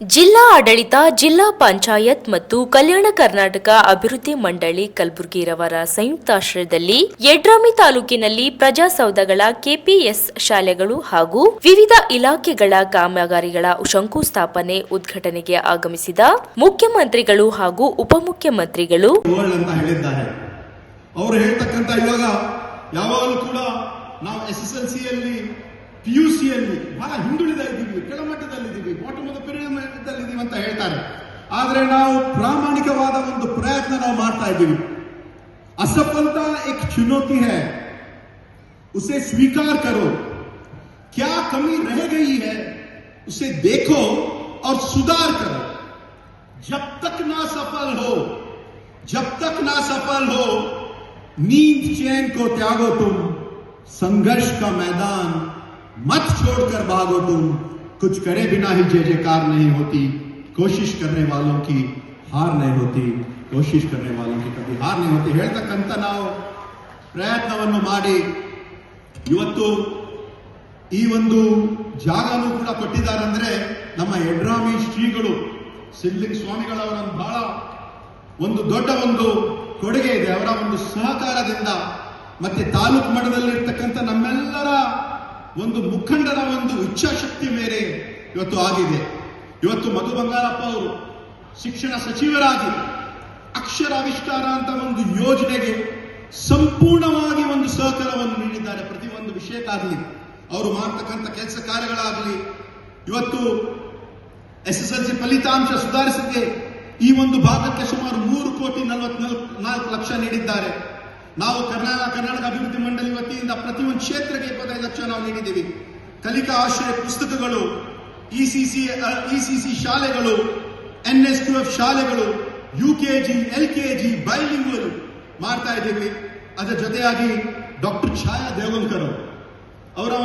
ಜಿಲ್ಲಾ ಆಡಳಿತ, ಜಿಲ್ಲಾ ಪಂಚಾಯತ್ ಮತ್ತು ಕಲ್ಯಾಣ ಕರ್ನಾಟಕ ಅಭಿವೃದ್ಧಿ ಮಂಡಳಿ ಕಲಬುರಗಿರವರ ಸಂಯುಕ್ತಾಶ್ರಯದಲ್ಲಿ ಯಡ್ರಾಮಿ ತಾಲೂಕಿನಲ್ಲಿ ಪ್ರಜಾಸೌಧಗಳ ಕೆಪಿಎಸ್ ಶಾಲೆಗಳು ಹಾಗೂ ವಿವಿಧ ಇಲಾಖೆಗಳ ಕಾಮಗಾರಿಗಳ ಶಂಕುಸ್ಥಾಪನೆ ಉದ್ಘಾಟನೆಗೆ ಆಗಮಿಸಿದ ಮುಖ್ಯಮಂತ್ರಿಗಳು ಹಾಗೂ ಉಪಮುಖ್ಯಮಂತ್ರಿಗಳು. ಪಿಯುಸಿಯಲ್ಲಿ ಬಹಳ ಹಿಂದುಳಿದ ಇದ್ದೀವಿ, ಕೆಳಮಟ್ಟದಲ್ಲಿದ್ದೀವಿ ಆಫ್ ಪಿರಿಯಡಲ್ಲಿದ್ದೀವಿ ಅಂತ ಹೇಳ್ತಾರೆ ಆದ್ರೆ ನಾವು ಪ್ರಾಮಾಣಿಕವಾದ ಒಂದು ಪ್ರಯತ್ನ ನಾವು ಮಾಡ್ತಾ ಇದ್ದೀವಿ असफलता एक चुनौती है उसे स्वीकार करो क्या कमी रह गई है उसे देखो और सुधार करो जब तक ना सफल हो जब तक ना सफल हो नींद चैन को त्यागो तुम संघर्ष का मैदान मत छोड़कर भागो तुम कुछ करे बिना ही जय जयकार नहीं होती कोशिश करने वालों की हार नहीं होती कोशिश करने वालों की कभी हार नहीं होती ಹೇಳ್ತಕ್ಕಂಥ ನಾವು ಪ್ರಯತ್ನವನ್ನು ಮಾಡಿ ಇವತ್ತು ಈ ಒಂದು ಜಾಗನೂ ಕೂಡ ಕೊಟ್ಟಿದ್ದಾರೆ ಅಂದ್ರೆ ನಮ್ಮ ಯಡ್ರಾಮಿ ಶ್ರೀಗಳು ಸಿದ್ಲಿಂಗ ಸ್ವಾಮಿಗಳವರ ಒಂದು ಬಹಳ ಒಂದು ದೊಡ್ಡ ಒಂದು ಕೊಡುಗೆ ಇದೆ ಅವರ ಒಂದು ಸಹಕಾರದಿಂದ ಮತ್ತೆ ತಾಲೂಕು ಮಟ್ಟದಲ್ಲಿರ್ತಕ್ಕಂಥ ನಮ್ಮೆಲ್ಲರ ಒಂದು ಮುಖಂಡರ ಒಂದು ಇಚ್ಛಾಶಕ್ತಿ ಮೇರೆ ಇವತ್ತು ಆಗಿದೆ ಇವತ್ತು ಮಧು ಬಂಗಾರಪ್ಪ ಅವರು ಶಿಕ್ಷಣ ಸಚಿವರಾಗಿ ಅಕ್ಷರಾವಿಷ್ಕಾರ ಅಂತ ಒಂದು ಯೋಜನೆಗೆ ಸಂಪೂರ್ಣವಾಗಿ ಒಂದು ಸಹಕಾರವನ್ನು ನೀಡಿದ್ದಾರೆ. ಪ್ರತಿ ಒಂದು ವಿಷಯಕ್ಕಾಗಲಿ, ಅವರು ಮಾಡ್ತಕ್ಕಂಥ ಕೆಲಸ ಕಾರ್ಯಗಳಾಗಲಿ, ಇವತ್ತು ಎಸ್ ಎಸ್ ಎಲ್ ಸಿ ಫಲಿತಾಂಶ ಸುಧಾರಿಸದೆ ಈ ಒಂದು ಭಾಗಕ್ಕೆ ಸುಮಾರು ಮೂರು ಕೋಟಿ ನಲವತ್ನಾಲ್ಕು ಲಕ್ಷ ನೀಡಿದ್ದಾರೆ. ನಾವು ಕರ್ನಾಟಕ ಕರ್ನಾಟಕ ಅಭಿವೃದ್ಧಿ ಮಂಡಳಿ ವತಿಯಿಂದ ಪ್ರತಿಯೊಂದು ಕ್ಷೇತ್ರಕ್ಕೆ ಇಪ್ಪತ್ತೈದು ಲಕ್ಷ ನಾವು ನೀಡಿದ್ದೀವಿ. ಕಲಿಕಾ ಆಶ್ರಯ ಪುಸ್ತಕಗಳು ಇಸಿಸಿ ಇಸಿಸಿ ಶಾಲೆಗಳು ಎನ್ ಎಸ್ ಕ್ಯೂ ಎಫ್ ಶಾಲೆಗಳು U K G L K G ಬೈಲಿಂಗ್ಗಳು ಮಾಡ್ತಾ ಇದ್ದೀವಿ. ಅದರ ಜೊತೆಯಾಗಿ ಡಾಕ್ಟರ್ ಛಾಯಾ ದೇವಂಕರ್ ಅವರ